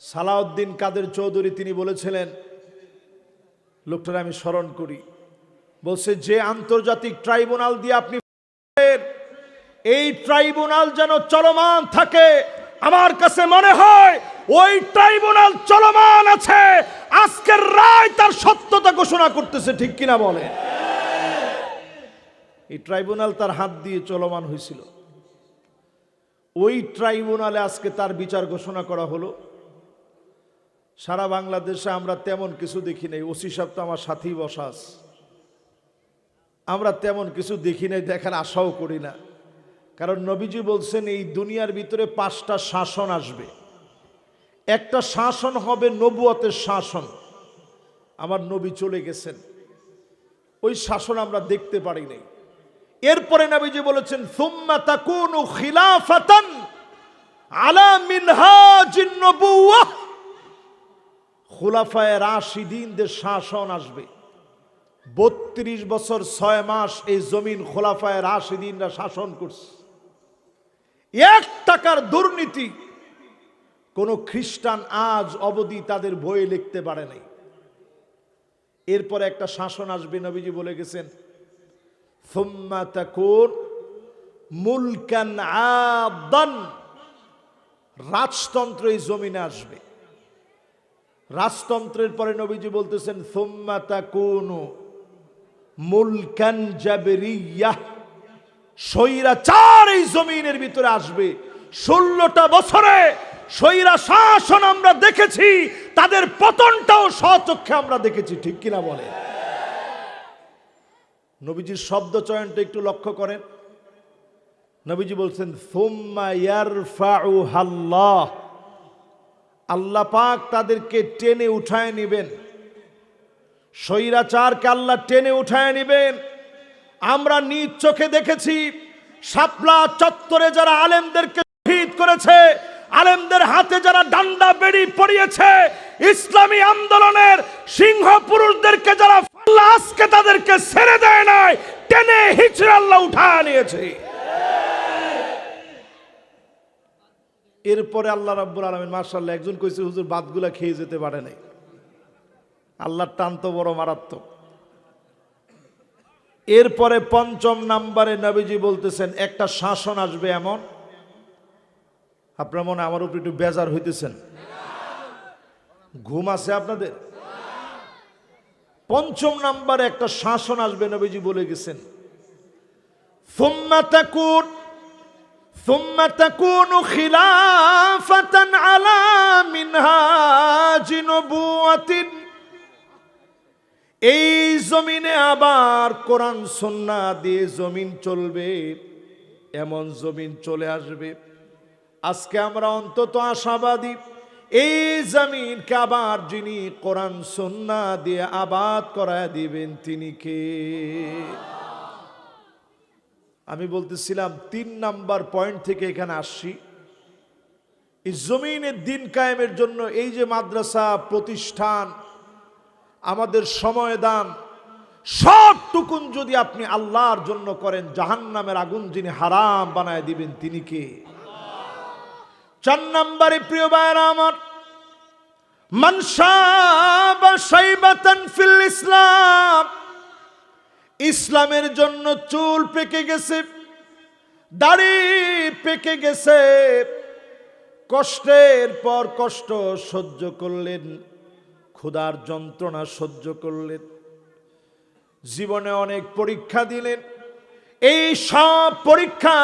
সালাউদ্দিন কাদের চৌধুরী তিনি বলেছিলেন, লোকটার আমি স্মরণ করি। বলছে, যে আন্তর্জাতিক ট্রাইব্যুনাল দিয়ে আপনি এই ট্রাইব্যুনাল যেন চলমান থাকে, আমার কাছে মনে হয় ওই ট্রাইব্যুনাল চলমান আছে। আজকের রায় তার সত্যতা ঘোষণা করতেছে, ঠিক কিনা বলে? এই ট্রাইব্যুনাল তার হাত দিয়ে চলমান হয়েছিল। ওই ট্রাইব্যুনালে আজকে তার বিচার ঘোষণা করা হলো। সারা বাংলাদেশে আমরা তেমন কিছু দেখি নাই। ওসি সাহেব তো আমার সাথেই বসাস আমরা তেমন কিছু দেখি নাই, দেখার আশাও করি না। কারণ নবীজি বলছেন, এই দুনিয়ার ভিতরে পাঁচটা শাসন আসবে। একটা শাসন হবে নবুয়তের শাসন। আমার নবী চলে গেছেন। ওই শাসন আমরা দেখতে পারি নাই। এরপরে নবীজি বলেছেন, সুম্মা তাকুনু খিলাফাতান আলা মিনহাজিন নবুওয়াহ। খুলাফায়ে রাশিদিনদের শাসন আসবে। বত্রিশ বছর ছয় মাস এই জমিন খোলাফায় রাশিদিনরা শাসন করছে। এক টাকার দুর্নীতি, কোন খ্রিস্টান আজ অবধি তাদের বইয়ে লিখতে পারে নাই। এরপরে একটা শাসন আসবে, নবীজি বলে গেছেন মুলকান রাজতন্ত্র এই জমিনে আসবে। রাজতন্ত্রের পরে নবীজি বলতেছেন থুম্মা তাকুনু মুলকান জাবরিয়া। স্বৈরাচার এই জমিনের ভিতরে আসবে। ষোলোটা বছরে স্বৈরা শাসন আমরা দেখেছি, তাদের পতনটাও স্বচক্ষে আমরা দেখেছি, ঠিক কিনা বলে নবীজির শব্দ চয়নটা একটু লক্ষ্য করেন। নবীজি বলছেন থুম্মা ইয়ারফাউ হাল্লাহ আল্লাহ পাক তাদেরকে টেনে উঠায় নেবেন। স্বৈরাচারকে আল্লাহ টেনে উঠায় নেবেন। আমরা নিজ চোখে দেখেছি, শাপলা চত্বরে যারা আলেমদেরকে শহীদ করেছে, আলেমদের হাতে যারা ডান্ডা বেড়ি পড়িয়েছে ইসলামী আন্দোলনের সিংহ পুরুষদেরকে যারা আজকে তাদেরকে ছেড়ে দেয় নাই, টেনে হিচড়ে আল্লাহ উঠায় নিয়েছে। এরপরে আল্লাহ রাব্বুল আলমিন মার্শাল্লাহ একজন কইছে, হুজুর বাদগুলা খেয়ে যেতে পারে নাই। আল্লাহর টান তো বড় মারাত্মক। এরপরে পঞ্চম নাম্বারে নবীজি বলতেছেন, একটা শাসন আসবে এমন? আপনার মনে আমার উপর একটু বেজার হইতেছেন? ঘুম আছে আপনাদের? পঞ্চম নাম্বারে একটা শাসন আসবে, নবীজি বলে গেছেন সোম্মাতাকুট ثم تكون خلافة على منهاج نبوة এই জমিনে আবার কোরআন সন্না দিয়ে জমিন চলবে এমন জমিন চলে আসবে আজকে আমরা অন্তত আশাবাদী এই জমিনকে আবার যিনি কোরআন সন্না দিয়ে আবাদ করায় দিবেন তিনি কে আমি বলতেছিলাম, তিন নাম্বার পয়েন্ট থেকে এখানে আসছি। এই জমিনের দিন কায়েমের জন্য এই যে মাদ্রাসা, প্রতিষ্ঠান, আমাদের সময় দান সবটুকুন যদি আপনি আল্লাহর জন্য করেন, জাহান্নামের আগুন যিনি হারাম বানায় দিবেন, তিনি কে? চার নাম্বারে প্রিয় ভাইয়েরা আমার মনসা ফিল ইসলাম। ইসলামের জন্য চুল পেকে গেছে, দাড়ি পেকে গেছে। কষ্টের পর কষ্ট সহ্য করলেন, ক্ষুধার যন্ত্রণা সহ্য করলেন। জীবনে অনেক পরীক্ষা দিলেন, এই সব পরীক্ষা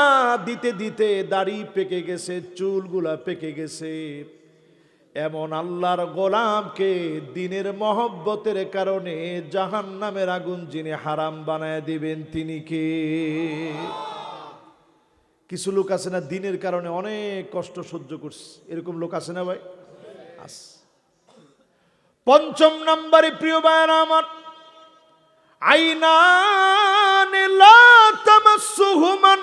দিতে দিতে দাড়ি পেকে গেছে, চুলগুলা পেকে গেছে। এমন আল্লাহর গোলামকে দিনের মহব্বতের কারণে জাহান নামের আগুন যিনি হারাম বানায় দিবেন, তিনি কে? কিছু লোক আছে না দিনের কারণে অনেক কষ্ট সহ্য করছে। এরকম লোক আছে না ভাই? আস। পঞ্চম নম্বরে প্রিয় ভাইয়েরা আমার আইনা তামাসসুহুমান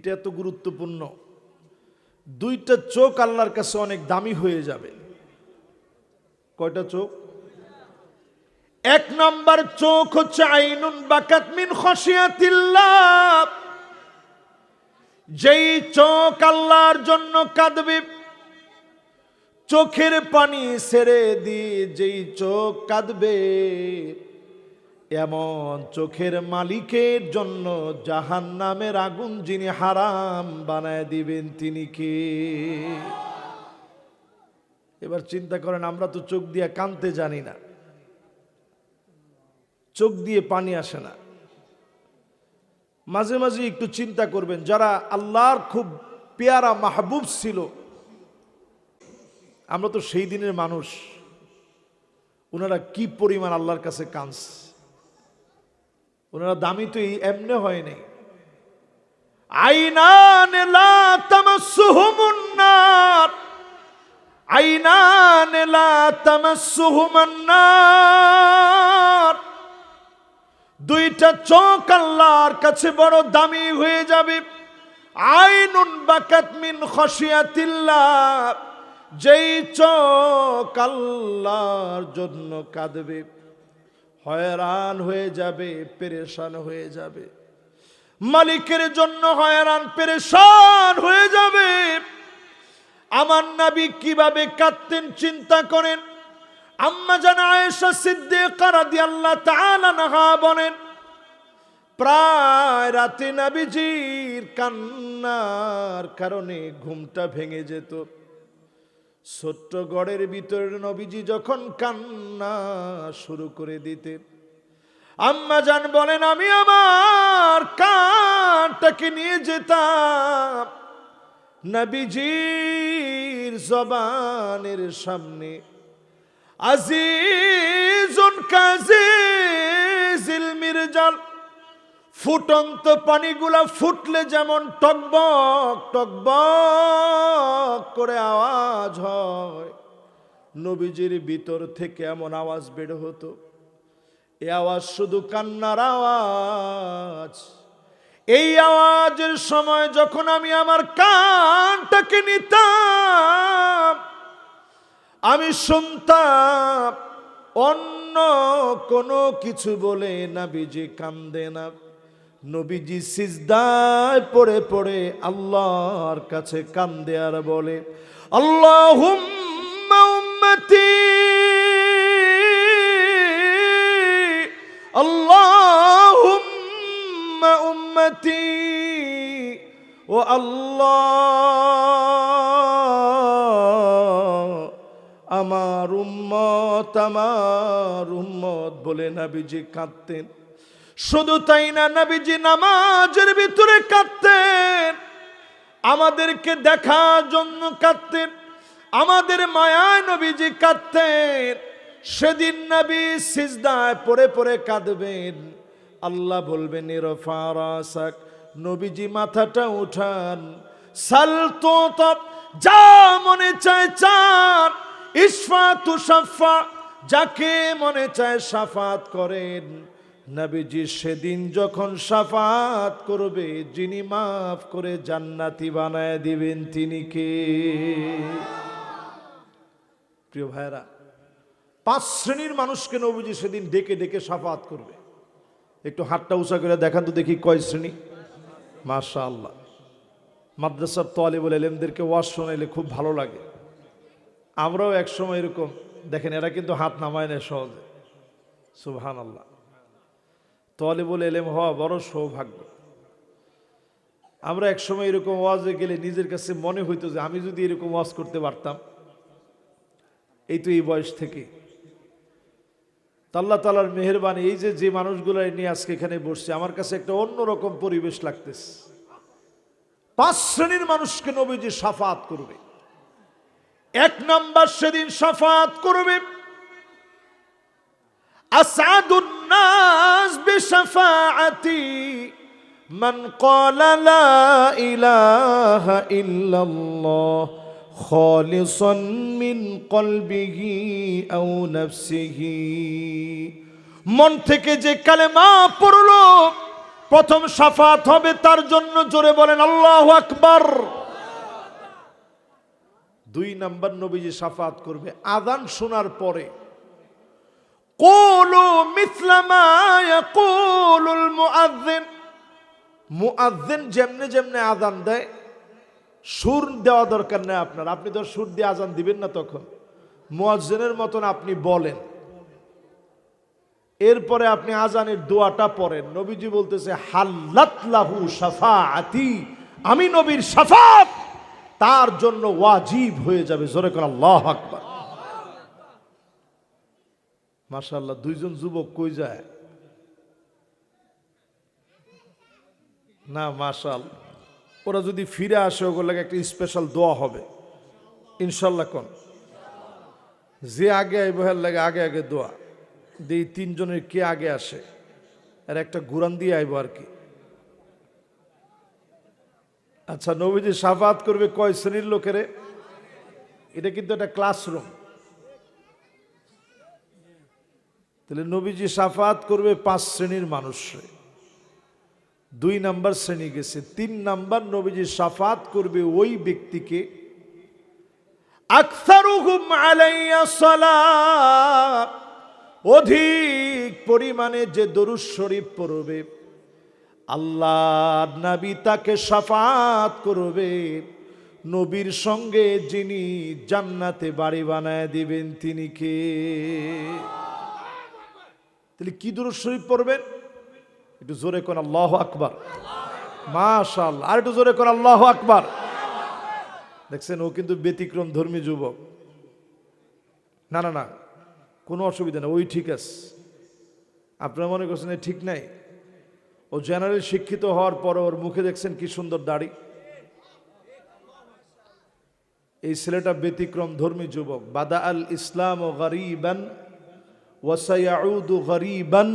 এটা এত গুরুত্বপূর্ণ। দুইটা চোখ আল্লাহর কাছে অনেক দামি হয়ে যাবে। কয়টা চোখ? এক নাম্বার চোখ হচ্ছে আইনুন বাকাত মিন খসিয়াতিল্লাহ যেই চোখ আল্লাহর জন্য কাঁদবে, চোখের পানি ছেড়ে দিয়ে যেই চোখ কাঁদবে এমন চোখের মালিকের জন্য জাহান নামের আগুন যিনি হারাম বানায় দিবেন তিনি কে? এবার চিন্তা করেন, আমরা তো চোখ দিয়ে কানতে জানি না। চোখ দিয়ে পানি আসে না। মাঝে মাঝে একটু চিন্তা করবেন, যারা আল্লাহর খুব পেয়ারা মাহবুব ছিল, আমরা তো সেই দিনের মানুষ। ওনারা কি পরিমাণ আল্লাহর কাছে কাঁদস ওনারা দামি তো এমনে হয় নাই। দুইটা চোখ আল্লাহর কাছে বড় দামি হয়ে যাবে। আইনুন বাকাত মিন খসিয়াতিল্লাহ যেই চোখ আল্লাহর জন্য কাঁদবে। হয়রান হয়ে যাবে, পেরেশান হয়ে যাবে। মালিকের জন্য হয়রান, পেরেশান হয়ে যাবে। আমার নাবি কীভাবে কাঁদতেন চিন্তা করেন। আম্মা জানা আয়েশা সিদ্দিকা রাদিয়াল্লাহু তাআলা নাহা বলেন, প্রায় রাতে নাবিজির কান্নার কারণে ঘুমটা ভেঙে যেত। ছোট্ট গড়ের ভিতরে নবীজি যখন কান্না শুরু করে দিতে, আম্মা জান বলেন, আমি আমার কানটাকে নিয়ে যেতাম নবীজির জবানের সামনে। আজিজুন কাজিজিল মির্জাল ফুটন্ত পানিগুলা ফুটলে যেমন টকবক টকবক করে আওয়াজ হয়। নবীজির ভিতর থেকে এমন আওয়াজ বের হতো। এ আওয়াজ শুধু কান্নার আওয়াজ। এই আওয়াজের সময় যখন আমি আমার কানটাকে নিতাম, আমি শুনতাম, অন্য কোনো কিছু বলে নাবিজি কান্দে না। নবীজি সিজদায় পড়ে পড়ে আল্লাহর কাছে কান্দে আর বলে আল্লাহ আল্লাহ উম্মতি, ও আল্লাহ, আমার উম্মত আমার উম্মত, বলে নাবিজি কাঁদতেন। শুধু তাই না নাবিজি নামাজের ভিতরে কাঁদতেন। আমাদেরকে দেখার জন্য কাঁদতেন। আমাদের মায়ায় নবীজি কাঁদতেন। সেদিন নবী সিজদায় পরে পরে কাঁদবেন। আল্লাহ বলবেন নিরফারাসাক নবীজি মাথাটা উঠান। সাল তো যা মনে চায় চান। ইসফা তুষাফা যাকে মনে চায় সাফাত করেন। নবীজি সেদিন যখন সাফাত করবে, যিনি মাফ করে জান্নাতি বানায় দিবেন, তিনি কে? প্রিয় ভাইরা পাঁচ শ্রেণির মানুষকে নবীজি সেদিন ডেকে ডেকে সাফাত করবে। একটু হাতটা উঁচা করে দেখান তো দেখি কয় শ্রেণি। মাশা আল্লাহ মাদ্রাসার তোয়ালিবুল এলেমদেরকে ওয়াজ শোনাইলে খুব ভালো লাগে। আমরাও একসময় এরকম, দেখেন এরা কিন্তু হাত নামায় না সহজে। সুবহান আল্লাহ তোয়ালিবুল এলেম হওয়া বড় সৌভাগ্য। আমরা একসময় এরকম ওয়াজে গেলে নিজের কাছে মনে হইতো যে আমি যদি এরকম ওয়াজ করতে পারতাম, এই তো এই বয়স থেকে। তা আল্লাহ তালার মেহরবানি, এই যে যে মানুষগুলো নিয়ে আজকে এখানে বসছে, আমার কাছে একটা অন্যরকম পরিবেশ লাগতেছে। পাঁচ শ্রেণির মানুষকে নবীজি সাফাত করবে। এক নাম্বার সেদিন সাফাত করবে। আসাদুন্নাস বিশাফাআতি من قال لا إله إلا الله خالصا من قلبه أو نفسه মন থেকে যে কালেমা পড়লো প্রথম সাফাত হবে তার জন্য জোরে বলেন আল্লাহ আকবার দুই নাম্বার নবীজি সাফাত করবে আদান শোনার পরে কোলু মিসলামা ইয়াকুলুল মুআজ্জিন মুআজ্জিন যেমনে যেমনে আজান দেয়, সুর দেওয়া দরকার নেই আপনার। আপনি তো সুর দিয়ে আজান দিবেন না তখন। মুয়াজ্জিনের মতন আপনি বলেন। এরপরে আপনি আজানের দোয়াটা পড়েন। নবীজি বলতেছে, হাল্লাত লাহু সাফাআতি আমি নবীর সাফাত তার জন্য ওয়াজিব হয়ে যাবে। জোরে করে আল্লাহ আকবার। মাশাআল্লাহ, দুইজন যুবক কই যায়? না মার্শাল ওরা যদি ফিরে আসে ওগুলোকে একটা স্পেশাল দোয়া হবে। ইনশাল্লাহ কোন? যে আগে আইব, হের লাগে আগে আগে দোয়া। দিয়ে এই তিনজনের কে আগে আসে, আর একটা গুরান দিয়ে আইব আর কি। আচ্ছা নবীজি সাফাত করবে কয় শ্রেণির লোকেরে? এটা কিন্তু একটা ক্লাসরুম তাহলে নবীজি সাফাত করবে পাঁচ শ্রেণির মানুষরে। দুই নাম্বার শ্রেণি গেছে, তিন নাম্বার নবীজি সাফাত করবে ওই ব্যক্তিকে। আলাইয়া অধিক পরিমাণে যে দরুদ শরীফ পড়বে আল্লাহ নাবি তাকে সাফাত করবে, নবীর সঙ্গে যিনি জান্নাতে বাড়ি বানায় দিবেন তিনি কে? তাহলে কি দরুদ শরীফ পড়বেন? একটু জোরে কোন আল্লাহ আকবার। মাশাল আর একটু জোরে কোন আল্লাহ আকবার। দেখছেন, ও কিন্তু ব্যতিক্রম ধর্মী যুবক। না না না, কোনো অসুবিধা নেই, ওই ঠিক আছে। আপনারা মনে করছেন ঠিক নাই? ও জেনারেল শিক্ষিত হওয়ার পর ওর মুখে দেখছেন কি সুন্দর দাড়ি। এই ছেলেটা ব্যতিক্রম ধর্মী যুবক। বাদা আল ইসলাম ও গরিবান ওয়াসায়াউদু গরিবান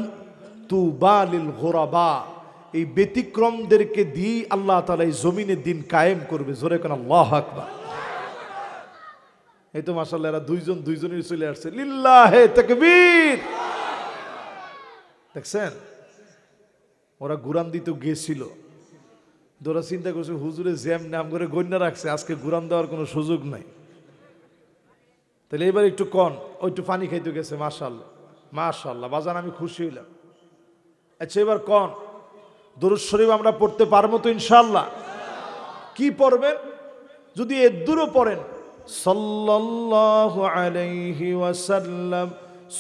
তু বালিল ঘোরাবা এই ব্যতিক্রমদেরকে দিয়ে আল্লাহ তালা এই জমিনের দিন কায়েম করবে। জোরে কেন আল্লাহ আকবার। এই তো মাসাল্লাহ এরা দুইজন দুইজনের চলে আসছে। লিল্লাহে তাকবীর। দেখছেন? ওরা গুরান দিতে গেছিল। তোরা চিন্তা করছে, হুজুরে জ্যাম নাম করে গণ্য রাখছে। আজকে গুরান দেওয়ার কোনো সুযোগ নাই। তাহলে এবার একটু কন, ও একটু পানি খাইতে গেছে মাশাল্লাহ মাশাল্লাহ বাজান আমি খুশি হইলাম। আচ্ছা এবার কন? দরুদ শরীফ আমরা পড়তে পারব তো ইনশাল্লাহ কি পড়বেন? যদি এদুরও পড়েন, সাল্লাল্লাহু আলাইহি ওয়াসাল্লাম,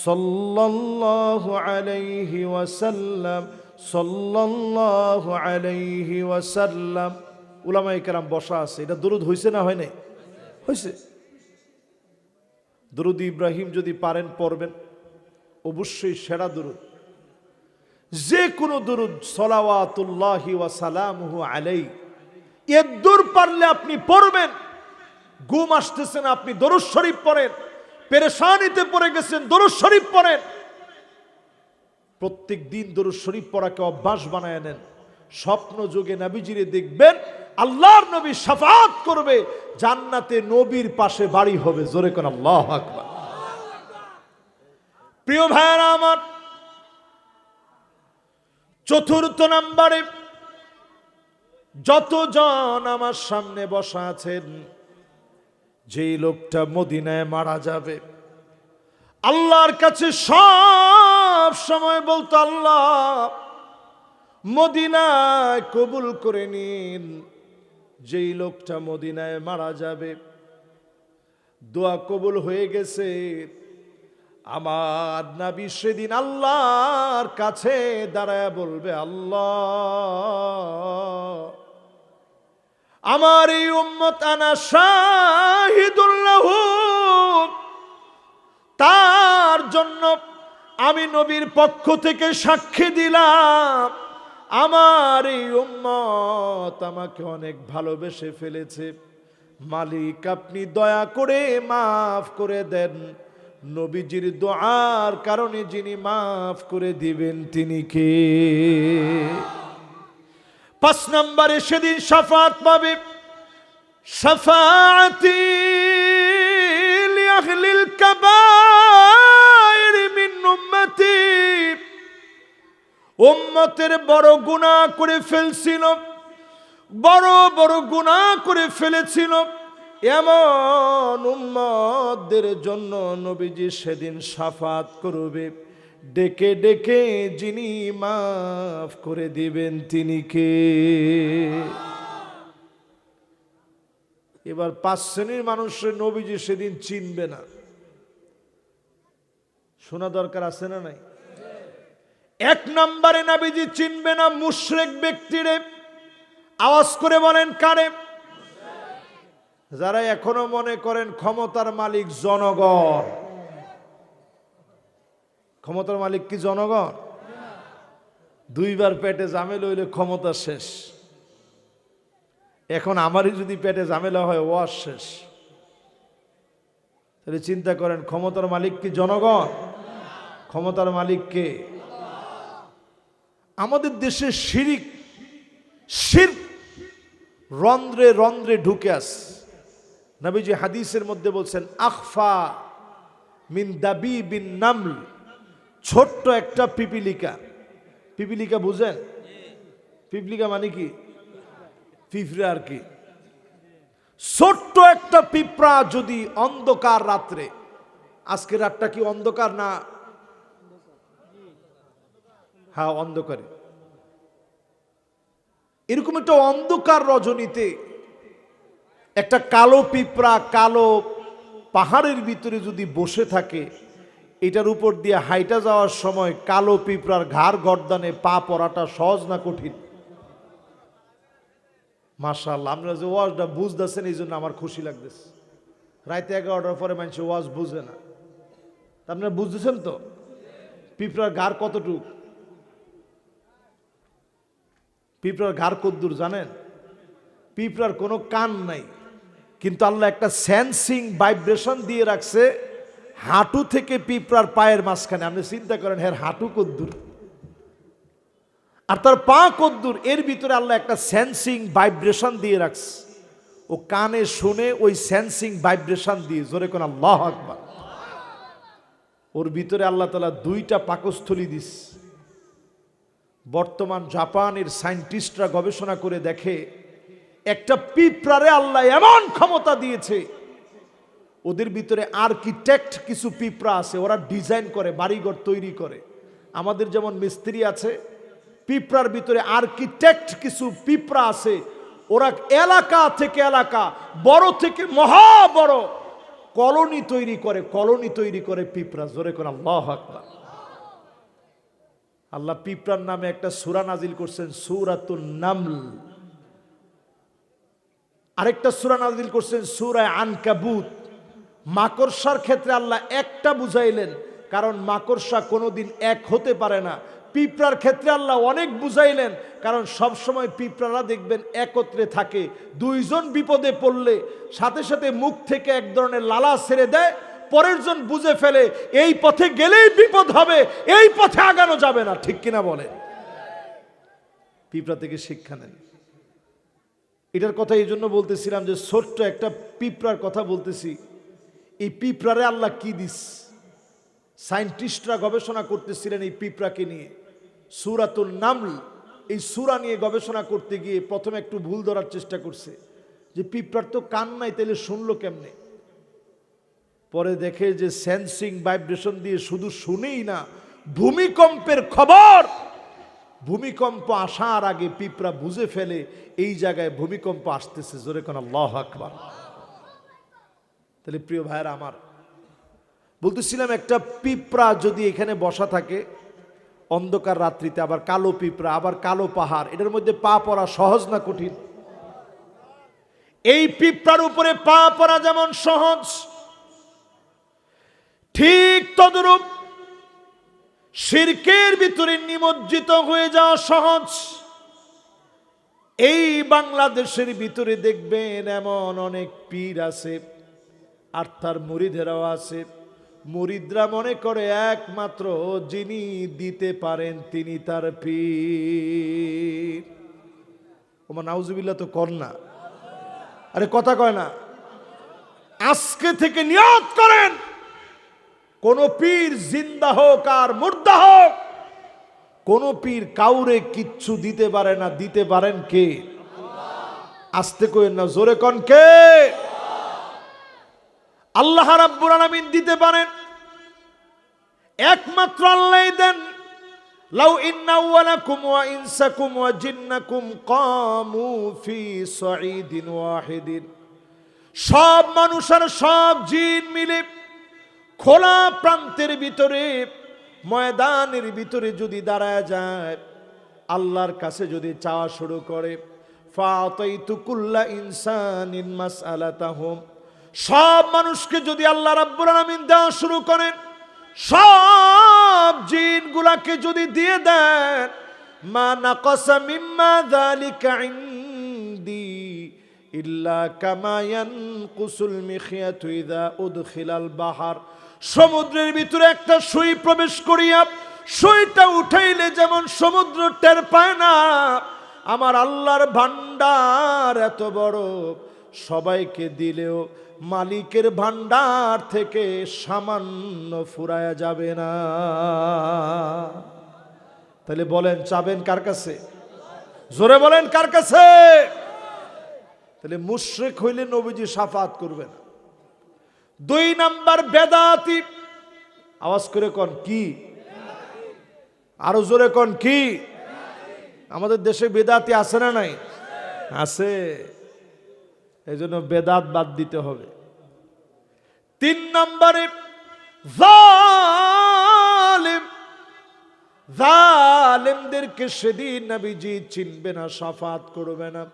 সাল্লাল্লাহু আলাইহি ওয়াসাল্লাম, সাল্লাল্লাহু আলাইহি ওয়াসাল্লাম। উলামায়ে কেরাম বসা আছে, এটা দরুদ হইছে না হয় নাই? হয়েছে দরুদ ইব্রাহিম যদি পারেন, পড়বেন। অবশ্যই সেরা দরুদ। যে কোনো দরুদ, সলাওয়াতুল্লাহি ওয়া সালামুহু আলাই এদ্দুর পারলে আপনি পড়বেন। ঘুম আসতেছে না, আপনি দরুদ শরীফ পড়েন। পেরেশানিতে পড়ে গেছেন, দরুদ শরীফ পড়েন। প্রত্যেক দিন দরুদ শরীফ পড়াকে অভ্যাস বানায় নেন। স্বপ্ন যুগে নবীজিরে দেখবেন, আল্লাহর নবী সাফাত করবে, জান্নাতে নবীর পাশে বাড়ি হবে। জোরে কোন আল্লাহ আকবার। প্রিয় ভাইয়ারা আমার, চতুর্থ নম্বরে যতজন আমার সামনে বসা আছেন, যেই লোকটা মদিনায় মারা যাবে, আল্লাহর কাছে সব সময় বলতো, আল্লাহ, মদিনায় কবুল করে নিন, যেই লোকটা মদিনায় মারা যাবে, দোয়া কবুল হয়ে গেছে। আমার নাবি সেদিন আল্লাহর কাছে দাঁড়ায় বলবে, আল্লাহ, আমার এই উম্মত আনা শাহিদুল্লাহ তার জন্য আমি নবীর পক্ষ থেকে সাক্ষী দিলাম। আমার এই উম্মত আমাকে অনেক ভালোবেসে ফেলেছে। মালিক, আপনি দয়া করে মাফ করে দেন। নবীজির দোয়ার কারণে যিনি মাফ করে দিবেন, তিনি কে? পাঁচ নম্বরে সেদিন সাফাত পাবে। সাফাতি লিয়াহলিল কাবাইর মিন উম্মতি। উম্মতের বড় গুনাহ করে ফেলছিল, বড় বড় গুনাহ করে ফেলেছিল। এমন উম্মতদের জন্য নবীজি সেদিন সাফাত করবে। ডেকে ডেকে যিনি মাফ করে দিবেন তিনি কে? এবার পাঁচ শ্রেণির মানুষের নবীজি সেদিন চিনবে না। শোনা দরকার আছে না নাই? এক নম্বরে নাবিজি চিনবে না মুশরেক ব্যক্তিরে। আওয়াজ করে বলেন কারে? যারা এখনও মনে করেন ক্ষমতার মালিক জনগণ। ক্ষমতার মালিক কি জনগণ? দুইবার পেটে জামেল হইলে ক্ষমতা শেষ। এখন আমারই যদি পেটে ঝামেলা হয় ওয়াজ শেষ। তাহলে চিন্তা করেন, ক্ষমতার মালিক কি জনগণ? ক্ষমতার মালিক কে? আমাদের দেশে শিরিক শির রন্ধ্রে রন্ধ্রে ঢুকে আস নবীজি হাদিসের মধ্যে বলছেন, আখফা মিন দাবি বিন নামল ছোট্ট একটা পিপিলিকা। পিপিলিকা বুঝেন? পিপিলিকা মানে কি? পিঁপড়া আর কি। ছোট্ট একটা পিঁপড়া যদি অন্ধকার রাত্রে, আজকে রাতটা কি অন্ধকার না? হ্যাঁ অন্ধকারে। এরকম একটা অন্ধকার রজনীতে একটা কালো পিঁপড়া, কালো পাহাড়ের ভিতরে যদি বসে থাকে, এটার উপর দিয়ে হাইটা যাওয়ার সময় কালো পিঁপড়ার ঘাড় গর্দানে পা পড়াটা সহজ না কঠিন? মার্শাল্লাহ আপনারা যে ওয়াজটা বুঝতেছেন এই জন্য আমার খুশি লাগতেছে। রাইতে এগারোটার পরে মানুষ ওয়াজ বুঝে না। আপনারা বুঝতেছেন তো? পিঁপড়ার ঘাড় কতটুক? পিঁপড়ার ঘাড় কদ্দুর জানেন? পিঁপড়ার কোনো কান নাই। কিন্তু আল্লাহ একটা সেন্সিং ভাইব্রেশন দিয়ে রাখছে হাঁটু থেকে পিঁপড়ার পায়ের মাঝখানে। আপনি চিন্তা করেন হ্যাঁ হাঁটু কদ্দুর আর তার পা কদ্দুর এর ভিতরে আল্লাহ একটা সেন্সিং ভাইব্রেশন দিয়ে রাখছে। ও কানে শুনে ওই সেন্সিং ভাইব্রেশন দিয়ে, জোরে কোন আল্লাহ আকবার। ওর ভিতরে আল্লাহ তালা দুইটা পাকস্থলী দিস। বর্তমান জাপানের সায়েন্টিস্টরা গবেষণা করে দেখে একটা পিঁপড়ারে আল্লাহ এমন ক্ষমতা দিয়েছে। ওদের ভিতরে আর্কিটেক্ট কিছু পিঁপড়া আছে, ওরা ডিজাইন করে, বাড়িঘর তৈরি করে। আমাদের যেমন মিস্ত্রি আছে, পিঁপড়ার ভিতরে আর্কিটেক্ট কিছু পিঁপড়া আছে। ওরা এলাকা থেকে এলাকা, বড় থেকে মহা বড় কলোনি তৈরি করে, কলোনি তৈরি করে পিঁপড়া। জোরে করে আল্লাহ আকবার। আল্লাহ পিঁপড়ার নামে একটা সুরা নাজিল করছেন সুরাতুল নামল। আরেকটা সুরা নাজিল করছেন সুরায় আনকাবুত। মাকড়সার ক্ষেত্রে আল্লাহ একটা বুঝাইলেন, কারণ মাকড়সা কোনোদিন এক হতে পারে না। পিঁপড়ার ক্ষেত্রে আল্লাহ অনেক বুঝাইলেন, কারণ সব সময় পিঁপড়ারা দেখবেন একত্রে থাকে। দুইজন বিপদে পড়লে সাথে সাথে মুখ থেকে এক ধরনের লালা ছেড়ে দেয়, পরের জন বুঝে ফেলে, এই পথে গেলেই বিপদ হবে, এই পথে আগানো যাবে না। ঠিক কিনা বলে পিঁপড়া থেকে শিক্ষা নেন। এটার কথা এই জন্য বলতেছিলাম যে ছোট্ট একটা পিঁপড়ার কথা বলতেছি। এই পিঁপড়ারে আল্লাহ কি দিস? সায়েন্টিস্টরা গবেষণা করতেছিলেন এই পিঁপড়াকে নিয়ে। সুরাতুল নামল, এই সুরা নিয়ে গবেষণা করতে গিয়ে প্রথমে একটু ভুল ধরার চেষ্টা করছে। যে পিঁপড়ার তো কান নাই তাহলে শুনলো কেমনে? পরে দেখে যে সেন্সিং ভাইব্রেশন দিয়ে শুধু শুনেই না, ভূমিকম্পের খবর ভূমিকম্প আসার আগে পিঁপড়া বুঝে ফেলে এই জায়গায় ভূমিকম্প আসতেছে। জোরে কোন আল্লাহ আকবার। তাহলে প্রিয় ভাইয়েরা আমার, বলতেছিলাম একটা পিঁপড়া যদি এখানে বসা থাকে, অন্ধকার রাত্রিতে আবার কালো পিঁপড়া, আবার কালো পাহাড়, এটার মধ্যে পা পড়া সহজ না কঠিন? এই পিঁপড়ার উপরে পা পড়া যেমন সহজ, ঠিক তদরূপ শিরকের ভিতরে নিমজ্জিত হয়ে যাওয়া সহজ। এই বাংলাদেশের ভিতরে দেখবেন এমন অনেক পীর আছে, আর তার মুরিদেরাও আছে। মুরিদরা মনে করে একমাত্র যিনি দিতে পারেন তিনি তার পীর। ওমা নাউজুবিল্লা তো কর না। আরে, কথা কয় না। আজকে থেকে নিয়ত করেন। কোন পীর জিন্দা হোক আর মুর্দা হোক, কোন পীর কাউরে কিচ্ছু দিতে পারে না, দিতে পারেন কে? আসতে কইেন না, জোরে কন কে? আল্লাহ রাব্বুল আলামিন দিতে পারেন। একমাত্র আল্লাহ দেন। লাউ ইন্না আউওয়ালাকুম ওয়া ইনসাকুম ওয়া জিন্নাকুম কামু ফি সাঈদিন ওয়াহিদিন। সব মানুষের সব জিন মিলে খোলা প্রান্তের ভিতরে, ময়দানের ভিতরে যদি দাঁড়ায় যায়, আল্লাহর কাছে যদি চাওয়া শুরু করে সব মানুষকে যদি আল্লাহ রাব্বুল আলামিন দেওয়া শুরু করেন, সব জিনগুলাকে যদি দিয়ে দেন, মা নাকাসা মিম্মা যালিকা ইনদি ইল্লা কামায়ান কুসুল মিখিয়াতু ইদা উদখিলাল বাহার। সমুদ্রের ভিতরে একটা সুই প্রবেশ করিয়া সুইটা উঠাইলে যেমন সমুদ্র টের পায় না, আমার আল্লাহর ভান্ডার এত বড়। সবাইকে দিলেও মালিকের ভান্ডার থেকে সামান্য ফুরায়া যাবে না। তাহলে বলেন, চাবেন কার কাছে? জোরে বলেন, কার কাছে? তাহলে মুশরিক হইলে নবীজি সাফাত করবে না দুই নাম্বার বেদাতি। আওয়াজ করে কন, কি? আরও জোরে কন, কি? আমাদের দেশে বেদাতি আছে না নাই? আছে। এই জন্য বেদাত বাদ দিতে হবে। তিন নম্বরে, জালিম। জালিমদেরকে সেদিন নবীজি চিনবে না, সাফাত করবে না।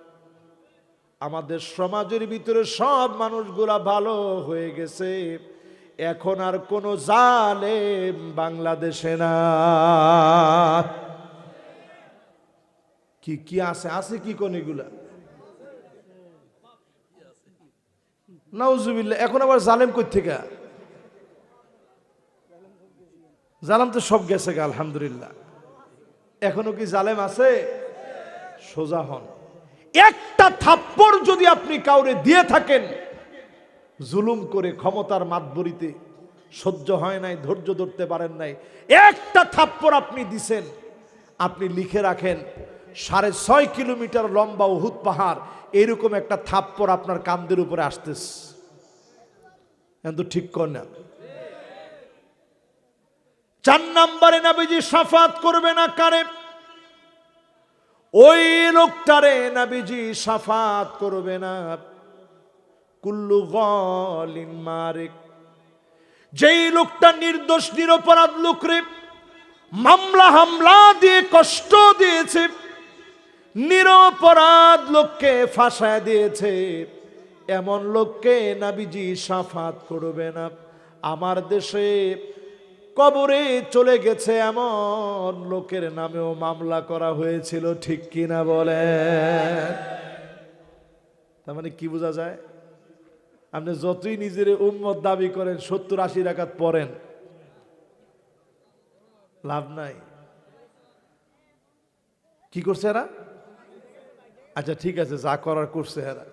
আমাদের সমাজের ভিতরে সব মানুষগুলা ভালো হয়ে গেছে। এখন আর কোন জালেম বাংলাদেশে না। কি কি আছে? আছে কি কোন এগুলা নাউজুবিল্লাহ, এখন আবার জালেম কই থেকে জালাম তো সব গেছে গা, আলহামদুলিল্লাহ। এখনও কি জালেম আছে? সোজা হন। একটা থাপ্পড় যদি আপনি কাউরে দিয়ে থাকেন, জুলুম করে ক্ষমতার মাতবরিতে সহ্য হয় নাই, ধৈর্য ধরতে পারেন নাই, একটা থাপ্পড় আপনি দিছেন, আপনি লিখে রাখেন, সাড়ে ছয় কিলোমিটার লম্বা উহুদ পাহাড়, এরকম একটা থাপ্পড় আপনার কান্দের উপরে আসতেছে। কিন্তু ঠিক কর না। চার নম্বরে নাবিজি সাফাত করবে না কারে? ওই লোকটারে নাবিজি সাফাত করবে না। কুল্লু গলিন মারেক। যেই লোকটা নির্দোষ, নিরপরাধ লোকরে মামলা হামলা দিয়ে কষ্ট দিয়েছে, নিরপরাধ লোককে ফাঁসায় দিয়েছে, এমন লোককে নাবিজি সাফাত করবে না। আমার দেশে কবরে চলে গেছে এমন লোকের নামেও মামলা করা হয়েছিল, ঠিক কিনা বলে তার মানে কি বোঝা যায়? আপনি যতই নিজের উম্মত দাবি করেন, সত্তর আশি রাকাত পড়েন, লাভ নাই। কি করছে এরা? আচ্ছা ঠিক আছে, যা করার করছে এরা।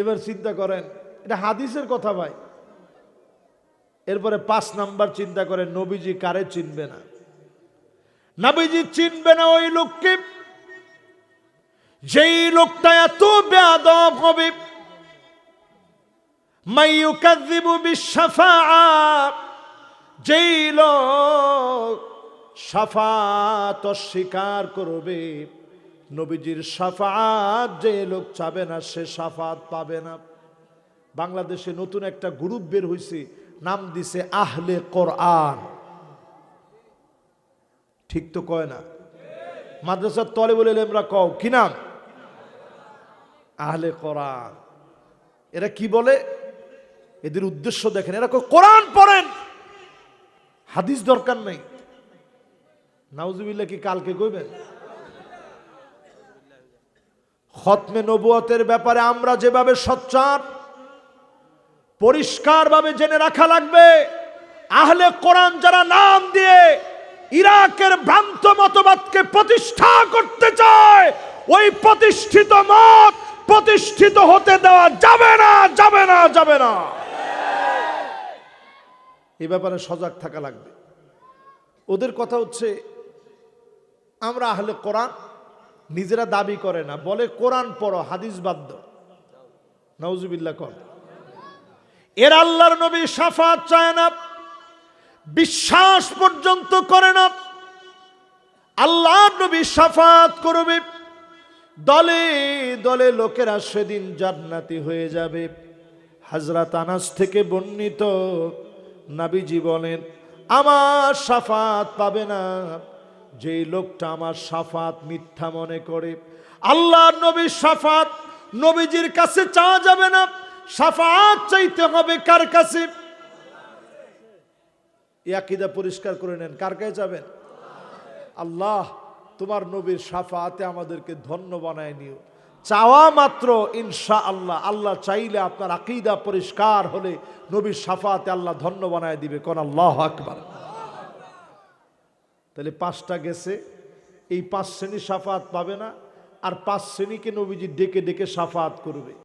এবার চিন্তা করেন, এটা হাদিসের কথা ভাই। এরপরে পাঁচ নাম্বার চিন্তা করে নবীজি কারে চিনবে না? নবীজি চিনবে না ওই লোককে। যেই লোকটা এত বেয়াদব হবে। যেই লোক সাফাত অস্বীকার করবে, নবীজির সাফাত যে লোক চাবে না, সে সাফাত পাবে না। বাংলাদেশে নতুন একটা গ্রুপ বের হয়েছে নাম দিছে আহলে কোরআন। ঠিক তো কয় না? মাদ্রাসার তলে বলে আমরা কও, কি নাম? আহলে কোরআন। এরা কি বলে? এদের উদ্দেশ্য দেখেন, এরা কোরআন পড়েন। হাদিস দরকার নেই। নাউজুবিল্লাহ কি কালকে কইবেন? খতমে নবুয়তের ব্যাপারে আমরা যেভাবে সচ্চার পরিষ্কারভাবে জেনে রাখা লাগবে, আহলে কোরআন যারা নাম দিয়ে ইরাকের ভ্রান্ত মতবাদকে প্রতিষ্ঠা করতে চায়, ওই প্রতিষ্ঠিত মত প্রতিষ্ঠিত হতে দেওয়া যাবে না যাবে না যাবে না। এ ব্যাপারে সজাগ থাকা লাগবে। ওদের কথা হচ্ছে, আমরা আহলে কোরআন নিজেরা দাবি করে না, বলে কোরআন পড়ো, হাদিস বাদ্য নওজুবিল্লা কর। এর আল্লাহর নবী সাফাত চায় না, বিশ্বাস পর্যন্ত করে না। আল্লাহ নবী সাফাত করবে, দলে দলে লোকেরা সেদিন জান্নাতি হয়ে যাবে। হাজরাত আনাস থেকে বর্ণিত নাবিজি বলেন আমার সাফাত পাবে না। যে লোকটা আমার সাফাত মিথ্যা মনে করে আল্লাহ নবীর সাফাত নবীজির কাছে চাওয়া যাবে না। সাফাত চাইতে হবে কার কাছে? ইয়াকিদা পরিষ্কার করে নেন। কার কাছে যাবেন? আল্লাহ তোমার নবীর সাফাতে আমাদেরকে ধন্য বানায় নিও। চাওয়া মাত্র ইনশা আল্লাহ আল্লাহ চাইলে আপনার আকিদা পরিষ্কার হলে নবীর সাফাতে আল্লাহ ধন্য বানায় দিবে। কোন আল্লাহ আকবার। তাহলে পাঁচটা গেছে। এই পাঁচ শ্রেণি সাফাত পাবে না। আর পাঁচ শ্রেণীকে নবীজি ডেকে ডেকে সাফাত করবে।